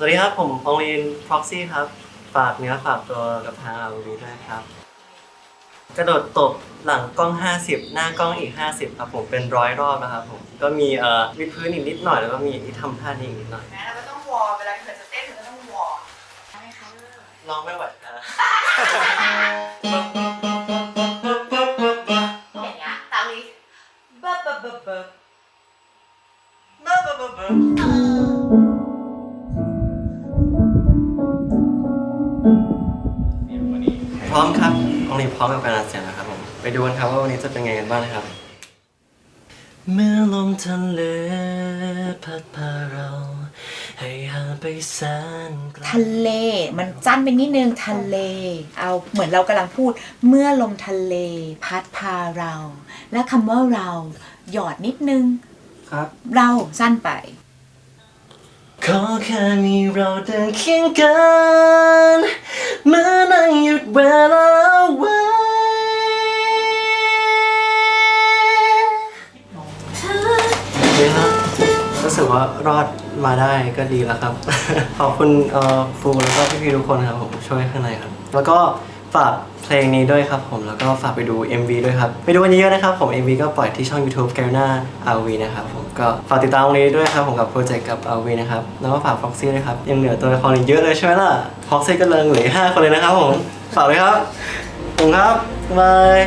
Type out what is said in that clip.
สวัสดีครับ ผมองลีน proxy ครับ ฝากเนื้อฝากตัวกับทางอาวีด้วยครับ กระโดดตบหลังกล้อง 50 หน้ากล้องอีก 50 ครับผมเป็นร้อยรอบนะครับผม ก็มีเอ่อวิดพื้นอีกนิดหน่อยแล้วก็มีที่ทำท่านี้อีกนิดหน่อยแม้เราก็ต้องวอร์มเวลาเธอจะเต้นเธอก็ต้องวอร์มใช่ไหมคะลองไม่ไหวนะอย่างเงี้ยตามนี้เบิบเบิบเบิบเบิบ พร้อมครับองลีนพร้อมกับการอัดเสียงนะครับผม ไปดูกันครับว่าวันนี้จะเป็นไงกันบ้างนะครับ เมื่อลมทะเลพัดพาเรา ให้ห่างไปแสนไกลทะเล มันสั้นไปนิดนึงทะเล เอาเหมือนเรากำลังพูด เมื่อลมทะเล พัดพาเรา และคำว่าเราหยอดนิดนึง ครับ เราสั้นไป ขอแค่มีเราเดินเคียงกันเมื่อนั่ งหยุดเวลาไว้นี่ครับรู้สึกว่ารอดมาได้ก็ดีแล้วครับ ขอบคุณเอ่อครูแล้วก็พี่ๆทุกคนครับผมช่วยข้างในครับ แล้วก็ฝากเพลงนี้ด้วยครับผมแล้วก็ฝากไปดู MV ด้วยครับไปดูกันเยอะๆนะครับผม MV ก็ปล่อยที่ช่อง YouTube แกลนา RV นะครับผมก็ฝากติดตามตรงนี้ด้วยครับผมกับโปรเจกต์กับ RV นะครับแล้วก็ฝาก Foxy ด้วยครับยังเหลือตัวละครอีกเยอะเลยใช่ไหมล่ะ Foxy ก็เลยเหลืออกห้าคนเลยนะครับผม ฝากเลยครับขอบคุณครับบ๊ายบาย